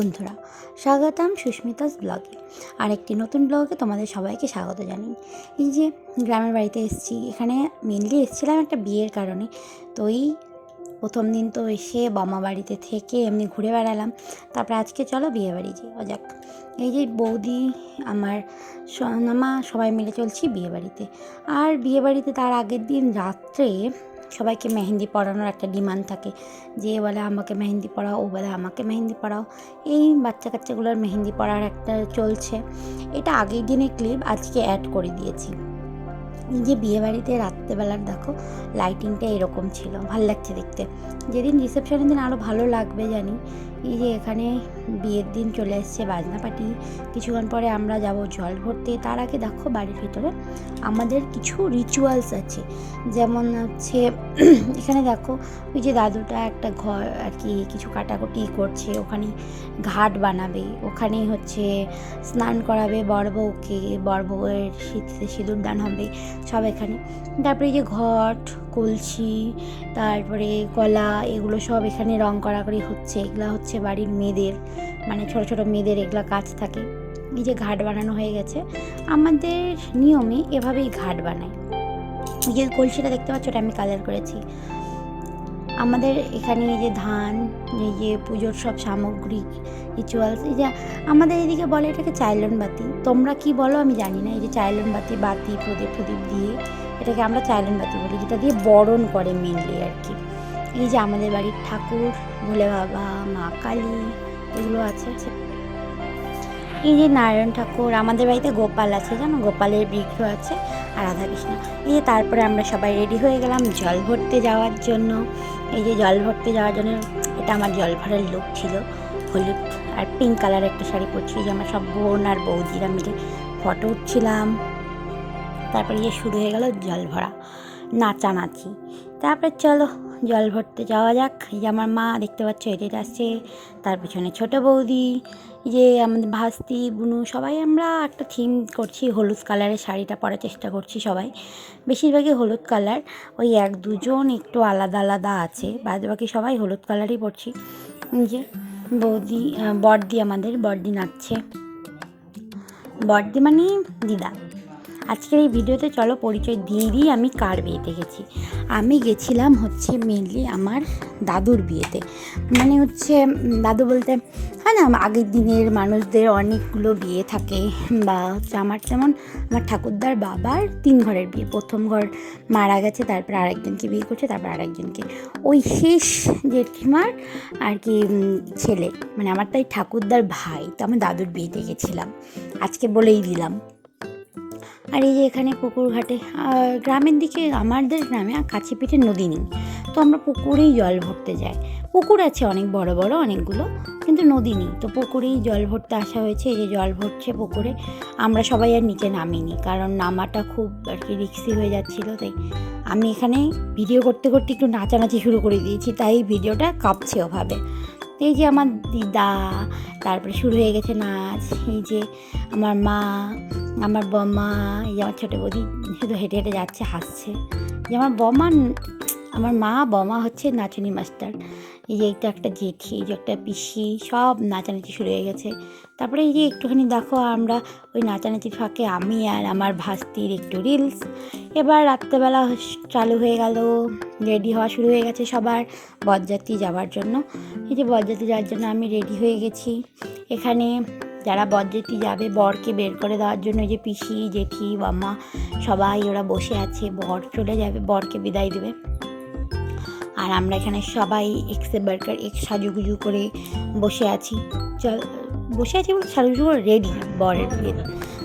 বন্ধুরা, স্বাগতম সুস্মিতাস ব্লগে। আর একটি নতুন ব্লগে তোমাদের সবাইকে স্বাগত জানাই। এই যে গ্রামের বাড়িতে এসেছি, এখানে মেনলি এসেছিলাম একটা বিয়ের কারণে। তো এই প্রথম দিন তো এসে বামা বাড়িতে থেকে এমনি ঘুরে বেড়ালাম। তারপরে আজকে চলো বিয়ে বাড়ি ও যাক। এই যে বৌদি, আমার সোনামা সবাই মিলে চলছি বিয়ে বাড়িতে। আর বিয়ে বাড়িতে তার আগের দিন রাত্রে সবাইকে মেহেন্দি পড়ানোর একটা ডিমান্ড থাকে। যে বলে, আমাকে মেহেন্দি পড়াও ও বলে, আমাকে মেহেন্দি পড়াও এই বাচ্চা কাচ্চাগুলোর মেহেন্দি পড়ার একটা চলছে। এটা আগের দিনের ক্লিপ, আজকে অ্যাড করে দিয়েছি। যে বিয়েবাড়িতে রাত্রেবেলার দেখো লাইটিংটা এরকম ছিল, ভালো লাগছে দেখতে। যেদিন রিসেপশনের দিন আরও ভালো লাগবে জানি। এই যে এখানে বিয়ের দিন চলে এসছে, বাজনা পার্টি। কিছুক্ষণ পরে আমরা যাব জল ভরতে। তার আগে দেখো বাড়ির ভিতরে আমাদের কিছু রিচুয়ালস আছে। যেমন হচ্ছে, এখানে দেখো ওই যে দাদুটা একটা ঘর আর কি, কিছু কাটাকুটি করছে। ওখানে ঘাট বানাবে। ওখানে হচ্ছে স্নান করাবে বড় বউকে। বড় বউয়ের শীতে সিঁদুর দান হবে। সব এখানে। তারপরে এই যে ঘট, কলসি, তারপরে কলা, এগুলো সব এখানে রং করা করি হচ্ছে। এগুলো হচ্ছে বাড়ির মেয়েদের মানে ছোট ছোট মেয়েদের এগুলো কাজ থাকে। এই যে ঘাট বানানো হয়ে গেছে। আমাদের নিয়মে এভাবেই ঘাট বানায় এই যে কলসিটা দেখতে পাচ্ছ, ওটা আমি কালার করেছি। আমাদের এখানে এই যে ধান, এই যে পুজোর সব সামগ্রিক রিচুয়ালস এই যে আমাদের এদিকে বলে এটাকে চাইলন বাতি। তোমরা কি বলো? আমি জানি না। এই যে চাইলন বাতি বাতি, প্রদীপ প্রদীপ দিয়ে এটাকে আমরা চাইলন বাতি বলি, যেটা দিয়ে বরণ করে মেনলি আর কি। এই যে আমাদের বাড়ির ঠাকুর, ভোলে বাবা, মা কালী, এগুলো আছে। এই যে নারায়ণ ঠাকুর, আমাদের বাড়িতে গোপাল আছে, জানো? গোপালের বিগ্রহ আছে আর রাধাকৃষ্ণ। এই যে তারপরে আমরা সবাই রেডি হয়ে গেলাম জল ভরতে যাওয়ার জন্য। এই যে জল ভরতে যাওয়ার জন্য, এটা আমার জল ভরার লোক ছিল। হলুদ আর পিঙ্ক কালার একটা শাড়ি পরছি যে আমার সব বোন আর বৌদিরা মিলে ফটো উঠছিলাম। তারপরে যে শুরু হয়ে গেল জল ভরা, নাচানাচি। তারপরে চলো জল ভরতে যাওয়া যাক। এই যে আমার মা দেখতে পাচ্ছ এটা আসছে তার পিছনে ছোটো বৌদি যে আমাদের ভাস্তি, বুনু সবাই আমরা একটা থিম করছি, হলুদ কালারের শাড়িটা পরার চেষ্টা করছি সবাই। বেশিরভাগই হলুদ কালার ওই এক দুজন একটু আলাদা আলাদা আছে বাদ বাকি সবাই হলুদ কালারই পরছি। যে বৌদি বর্দি আমাদের, বর্দি নাচছে। বর্দি মানে দিদা। আজকের এই ভিডিওতে চলো পরিচয় দিয়ে দিই, আমি কার বিয়েতে গেছি। আমি গেছিলাম হচ্ছে মেনলি আমার দাদুর বিয়েতে। মানে হচ্ছে দাদু বলতে, হয় না, আগের দিনের মানুষদের অনেকগুলো বিয়ে থাকে, বা হচ্ছে আমার যেমন, আমার ঠাকুরদার বাবার তিন ঘরের বিয়ে। প্রথম ঘর মারা গেছে, তারপর আরেকজনকে বিয়ে করছে, তারপর আরেকজনকে। ওই শেষ জেঠিমার আর কি ছেলে। মানে আমার তাই ঠাকুরদার ভাই, তো আমি দাদুর বিয়েতে গেছিলাম। আজকে বলেই দিলাম। আর এই যে এখানে পুকুর ঘাটে গ্রামের দিকে, আমাদের গ্রামে কাছে পিঠে নদী নেই। তো আমরা পুকুরেই জল ভরতে যাই। পুকুর আছে অনেক বড় বড়, অনেকগুলো, কিন্তু নদী নেই। তো পুকুরেই জল ভরতে আসা হয়েছে, এই যে জল ভরছে পুকুরে। আমরা সবাই আর নিচে নামিনি, কারণ নামাটা খুব আর কি রিক্সি হয়ে যাচ্ছিল, তাই আমি এখানে ভিডিও করতে করতে একটু নাচানাচি শুরু করে দিয়েছি, তাই ভিডিওটা কাঁপছে ওভাবে। তো এই যে আমার দিদা, তারপরে শুরু হয়ে গেছে নাচ, এই যে আমার মা, আমার বমা, এই যে আমার ছোটো বৌদি শুধু হেঁটে হেঁটে যাচ্ছে, হাসছে। যে আমার বমা, আমার মা বমা হচ্ছে নাচনি মাস্টার। এই যে এইটা একটা জেঠি এই যে একটা পিসি, সব নাচানাচি শুরু হয়ে গেছে। তারপরে এই যে একটুখানি দেখো আমরা, ওই নাচানাচির ফাঁকে আমি আর আমার ভাস্তির একটু রিলস এবার রাত্রেবেলা চালু হয়ে গেল রেডি হওয়া শুরু হয়ে গেছে সবার বরযাত্রী যাওয়ার জন্য। এই যে বরযাত্রী যাওয়ার জন্য আমি রেডি হয়ে গেছি। এখানে যারা বরযাত্রী যাবে, বরকে বের করে দেওয়ার জন্য যে পিসি, জেঠি বাম্মা সবাই ওরা বসে আছে, বর চলে যাবে, বরকে বিদায় দেবে। আর আমরা এখানে সবাই এক্সে বার্কার এক সাজুগুজু করে বসে আছি। চল বসে আছি এবং সাজুগুজু করে রেডি বরের বিয়ে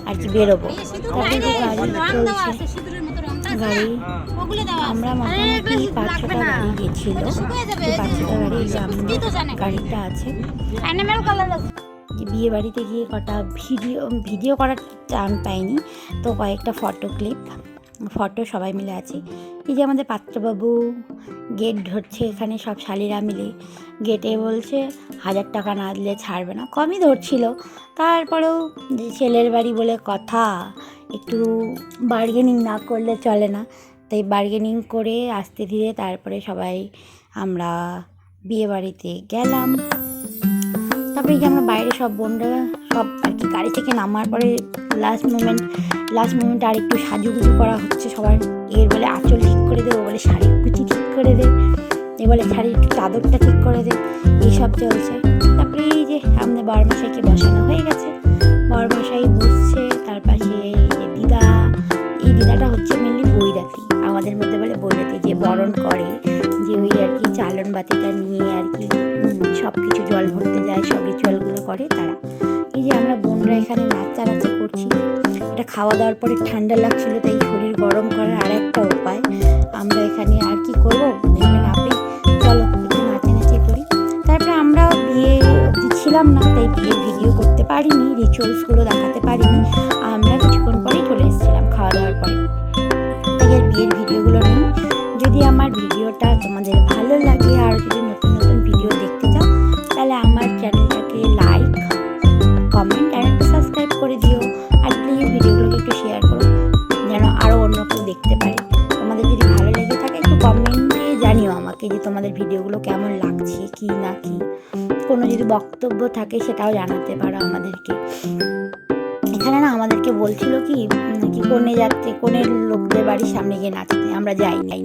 আর কি বেরোবো। তারপরে যে গাড়ি চলছে। গাড়ি আমরা মোটামুটি পাঁচ ছটা গাড়ি গেছিল। পাঁচ ছটা গাড়ি গাড়িটা আছে। বিয়ে বাড়িতে গিয়ে কটা ভিডিও ভিডিও করার চান পাইনি। তো কয়েকটা ফটো ক্লিপ ফটো সবাই মিলে আছি। এই যে আমাদের পাত্রবাবু গেট ধরছে এখানে সব শালিরা মিলে। গেটে বলছে, হাজার টাকা না দিলে ছাড়বে না। কমই ধরছিল। তারপরেও যে ছেলের বাড়ি বলে কথা, একটু বার্গেনিং না করলে চলে না। তাই বার্গেনিং করে আস্তে ধীরে তারপরে সবাই আমরা বিয়ে বাড়িতে গেলাম। তারপরে যে আমরা বাইরে সব বোনরা সব আর কি গাড়ি থেকে নামার পরে লাস্ট মোমেন্ট লাস্ট মোমেন্টে আর একটু সাজুগুজু করা হচ্ছে সবার। এর বলে আঁচল ঠিক করে দে, ও বলে শাড়ির কুচি ঠিক করে দে, এ বলে শাড়ির একটু চাদরটা ঠিক করে দে, এইসব চলছে। তারপরে এই যে আমাদের বরমশাইকে বসানো হয়ে গেছে। বরমশাই বসছে তার পাশে এই যে দিদা, এই দিদাটা হচ্ছে আমাদের মধ্যে বলে বৈরাতি যে বরণ করে, যে ওই আর কি চালন বাতিটা নিয়ে আর কি সব কিছু জল ভরতে যায়, সব রিচুয়ালগুলো করে তারা। এই যে আমরা বোনরা এখানে নাচানাচি করছি, এটা খাওয়া দাওয়ার পরে ঠান্ডা লাগছিল, তাই শরীর গরম করার আর একটা উপায়। আমরা এখানে আর কি করব? চলো করি। তারপরে আমরা বিয়ে ছিলাম না, তাই বিয়ের ভিডিও করতে পারিনি রিচুয়ালসগুলো দেখাতে পারিনি। আমরা কিছুক্ষণ পরেই চলে এসেছিলাম খাওয়া দাওয়ার পরে। বিয়ের ভিডিওগুলো নেই যদি আমার ভিডিওটা তোমাদের ভালো লাগে আর যদি নতুন নতুন ভিডিও দেখতে চাও, তাহলে আমার চ্যানেলটাকে লাইক কমেন্ট আর সাবস্ক্রাইব করে দিও। আর প্লিজ ভিডিওগুলোকে একটু শেয়ার করো, যেন আরও অন্য কেউ দেখতে পারে। তোমাদের যদি ভালো লেগে থাকে, একটু কমেন্টে জানিও আমাকে যে তোমাদের ভিডিওগুলো কেমন লাগছে, কি না কি। কোনো যদি বক্তব্য থাকে, সেটাও জানাতে পারো আমাদেরকে। এখানে না আমাদেরকে বলছিল কি উম, কি কোনে যাচ্ছে কোনের লোকদের বাড়ির সামনে গিয়ে নাচতে আমরা যাই নাই